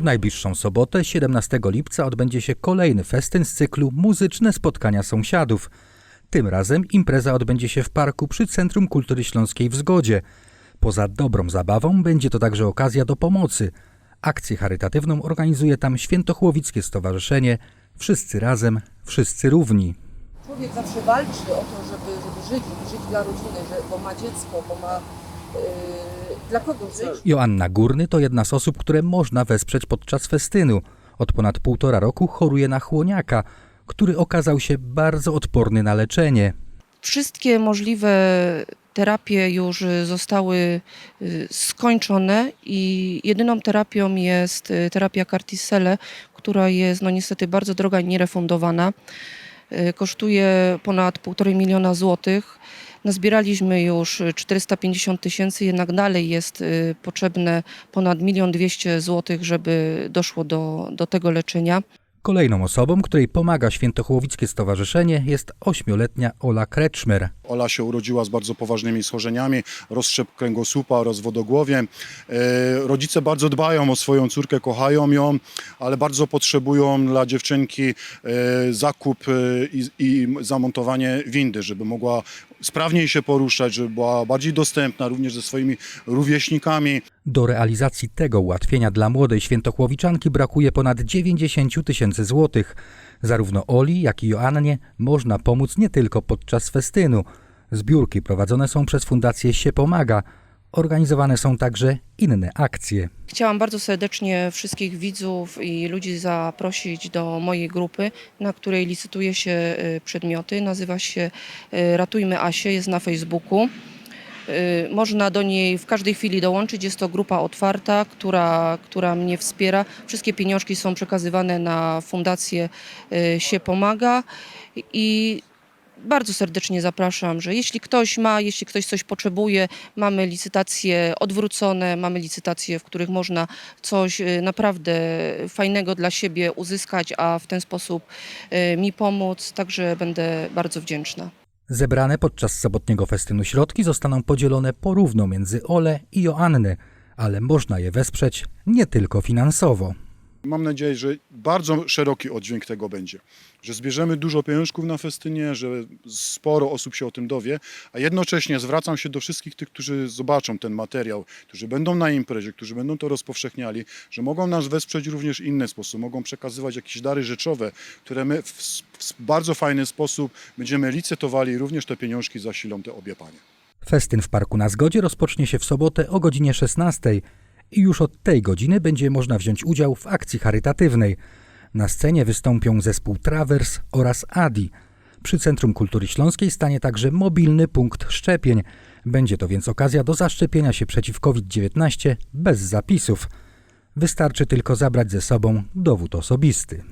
W najbliższą sobotę, 17 lipca, odbędzie się kolejny festyn z cyklu Muzyczne Spotkania Sąsiadów. Tym razem impreza odbędzie się w parku przy Centrum Kultury Śląskiej w Zgodzie. Poza dobrą zabawą będzie to także okazja do pomocy. Akcję charytatywną organizuje tam Świętochłowickie Stowarzyszenie Wszyscy Razem, Wszyscy Równi. Człowiek zawsze walczy o to, żeby, żeby żyć, żyć dla rodziny, że, bo ma dziecko, bo ma... Yy, dla kogo żyć? Joanna Górny to jedna z osób, które można wesprzeć podczas festynu. Od ponad półtora roku choruje na chłoniaka, który okazał się bardzo odporny na leczenie. Wszystkie możliwe terapie już zostały y, skończone i jedyną terapią jest y, terapia Cartisele, która jest no niestety bardzo droga i nierefundowana. Y, Kosztuje ponad 1,5 miliona złotych. Nazbieraliśmy już y, 450 tysięcy, jednak dalej jest y, potrzebne ponad 1 200 złotych, żeby doszło do, do tego leczenia. Kolejną osobą, której pomaga Świętochłowickie Stowarzyszenie jest ośmioletnia Ola Kreczmer. Ola się urodziła z bardzo poważnymi schorzeniami, rozszczep kręgosłupa oraz wodogłowie. E, Rodzice bardzo dbają o swoją córkę, kochają ją, ale bardzo potrzebują dla dziewczynki e, zakup e, i, i zamontowanie windy, żeby mogła sprawniej się poruszać, żeby była bardziej dostępna również ze swoimi rówieśnikami. Do realizacji tego ułatwienia dla młodej świętochłowiczanki brakuje ponad 90 tysięcy złotych. Zarówno Oli, jak i Joannie można pomóc nie tylko podczas festynu. Zbiórki prowadzone są przez Fundację Się Pomaga. Organizowane są także inne akcje. Chciałam bardzo serdecznie wszystkich widzów i ludzi zaprosić do mojej grupy, na której licytuje się y, przedmioty. Nazywa się y, Ratujmy Asię, jest na Facebooku. Y, Można do niej w każdej chwili dołączyć. Jest to grupa otwarta, która, która mnie wspiera. Wszystkie pieniążki są przekazywane na Fundację Się Pomaga i bardzo serdecznie zapraszam, że jeśli ktoś ma, jeśli ktoś coś potrzebuje, mamy licytacje odwrócone, mamy licytacje, w których można coś y, naprawdę fajnego dla siebie uzyskać, a w ten sposób y, mi pomóc, także będę bardzo wdzięczna. Zebrane podczas sobotniego festynu środki zostaną podzielone porówno między Ole i Joannę, ale można je wesprzeć nie tylko finansowo. Mam nadzieję, że bardzo szeroki oddźwięk tego będzie, że zbierzemy dużo pieniążków na festynie, że sporo osób się o tym dowie, a jednocześnie zwracam się do wszystkich tych, którzy zobaczą ten materiał, którzy będą na imprezie, którzy będą to rozpowszechniali, że mogą nas wesprzeć również w inny sposób, mogą przekazywać jakieś dary rzeczowe, które my w, w bardzo fajny sposób będziemy licytowali i również te pieniążki zasilą te obie panie. Festyn w Parku na Zgodzie rozpocznie się w sobotę o godzinie 16 i już od tej godziny będzie można wziąć udział w akcji charytatywnej. Na scenie wystąpią zespół Travers oraz Adi. Przy Centrum Kultury Śląskiej stanie także mobilny punkt szczepień. Będzie to więc okazja do zaszczepienia się przeciw COVID-19 bez zapisów. Wystarczy tylko zabrać ze sobą dowód osobisty.